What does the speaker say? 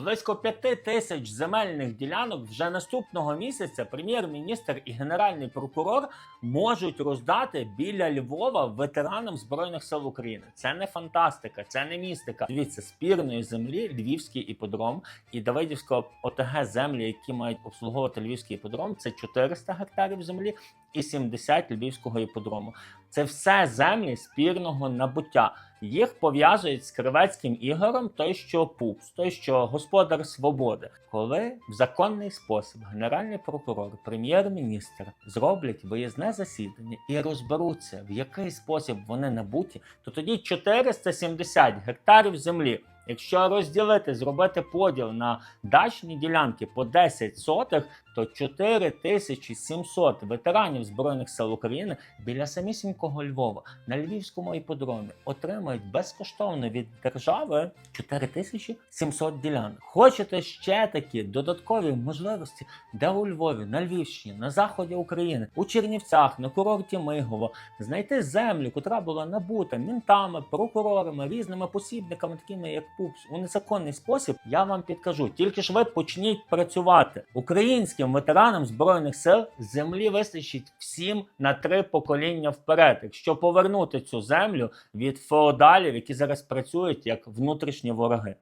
Близько п'яти тисяч земельних ділянок вже наступного місяця прем'єр-міністр і генеральний прокурор можуть роздати біля Львова ветеранам збройних сил України. Це не фантастика, це не містика. Дивіться, спірної землі Львівський іподром і Давидівського ОТГ землі, які мають обслуговувати Львівський іподром, це 400 гектарів землі і 70 Львівського іподрому. Це все землі спірного набуття. Їх пов'язують з Кривецьким Ігорем, той, що пупс, той, що господар свободи. Коли в законний спосіб генеральний прокурор, прем'єр-міністр зроблять виїзне засідання і розберуться, в який спосіб вони набуті, то тоді 470 гектарів землі. Якщо розділити, зробити поділ на дачні ділянки по 10 сотих, то 4700 ветеранів Збройних сил України біля самісінького Львова на Львівському іподромі отримають безкоштовно від держави 4700 ділянок. Хочете ще такі додаткові можливості, де у Львові, на Львівщині, на заході України, у Чернівцях, на курорті Мигово, знайти землю, котра була набута мінтами, прокурорами, різними посібниками, такими як ПУПС, у незаконний спосіб, я вам підкажу. Тільки ж ви почніть працювати. Українським ветеранам збройних сил землі вистачить всім на три покоління вперед, якщо повернути цю землю від феодалів, які зараз працюють як внутрішні вороги.